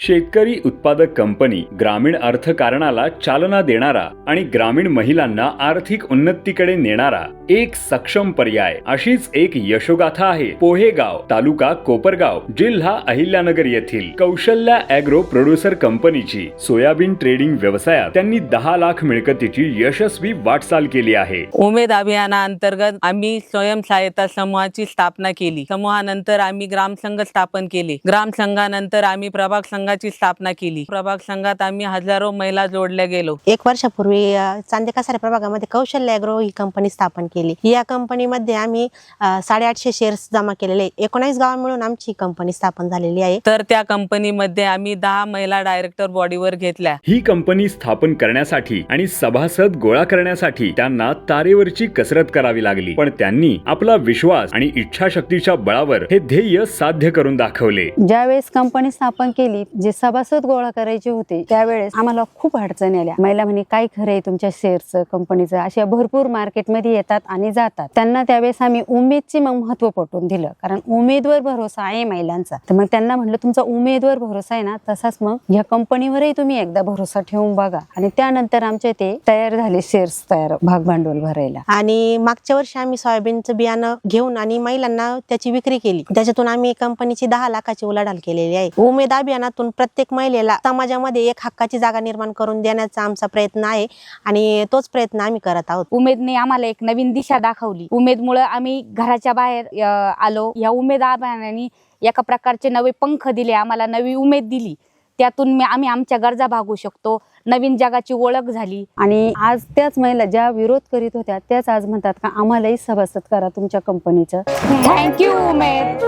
शेतकरी उत्पादक कंपनी ग्रामीण अर्थकारणाला चालना देणारा आणि ग्रामीण महिलांना आर्थिक उन्नतीकडे नेणारा एक सक्षम पर्याय अशीच एक यशोगाथा आहे. पोहेगाव तालुका कोपरगाव जिल्हा अहिल्यानगर येथील कौशल्या अॅग्रो प्रोड्युसर कंपनीची सोयाबीन ट्रेडिंग व्यवसायात त्यांनी दहा लाख मिळकतीची यशस्वी वाटचाल केली आहे. उमेद अभियाना अंतर्गत आम्ही स्वयंसहायता समूहाची स्थापना केली. समूहानंतर आम्ही ग्रामसंघ स्थापन केले. ग्रामसंघानंतर आम्ही प्रभाग संघ संघाची स्थापना केली. प्रभाग संघात आम्ही हजारो महिला जोडल्या गेलो. एक वर्षापूर्वी चांदे कसारे प्रभागामध्ये कौशल्य अॅग्रो ही कंपनी स्थापन केली. या कंपनीमध्ये आम्ही साडेआठशे शेअर्स जमा केलेले. एकोणावीस गावा मिळून आमची कंपनी स्थापन झालेली आहे. तर त्या कंपनीमध्ये आम्ही दहा महिला डायरेक्टर बॉडीवर घेतल्या. ही कंपनी स्थापन करण्यासाठी आणि सभासद गोळा करण्यासाठी त्यांना तारेवरची कसरत करावी लागली. पण त्यांनी आपला विश्वास आणि इच्छाशक्तीच्या बळावर हे ध्येय साध्य करून दाखवले. ज्यावेळेस कंपनी स्थापन केली जे सभासद गोळा करायचे होते त्यावेळेस आम्हाला खूप अडचणी आल्या. महिला म्हणे काय खरं आहे तुमच्या शेअरचं कंपनीचं अशा भरपूर मार्केटमध्ये येतात आणि जातात. त्यांना त्यावेळेस आम्ही उमेदचे मग महत्त्व पटवून दिलं कारण उमेदवर भरोसा आहे महिलांचा. तर मग त्यांना म्हटलं तुमचा उमेदवर भरोसा आहे ना तसाच मग ह्या कंपनीवरही तुम्ही एकदा भरोसा ठेवून बघा. आणि त्यानंतर आमचे ते तयार झाले शेअर्स तयार भाग भांडवल भरायला. आणि मागच्या वर्षी आम्ही सोयाबीनचं बियाणं घेऊन आणि महिलांना त्याची विक्री केली. त्याच्यातून आम्ही कंपनीची दहा लाखाची उलाढाल केलेली आहे. उमेद अभियानातून प्रत्येक महिलेला समाजामध्ये एक हक्काची जागा निर्माण करून देण्याचा आमचा प्रयत्न आहे आणि तोच प्रयत्न आम्ही करत आहोत. उमेदने आम्हाला एक नवीन दिशा दाखवली. उमेदमुळे आम्ही घराच्या बाहेर आलो. या उमेद अभियानाने एका प्रकारचे नवे पंख दिले. आम्हाला नवी उमेद दिली. त्यातून मी आम्ही आमच्या गरजा भागू शकतो. नवीन जगाची ओळख झाली. आणि आज त्याच महिला ज्या विरोध करीत होत्या त्याच आज म्हणतात का आम्हालाही सभासद करा तुमच्या कंपनीचं. Thank you Umed.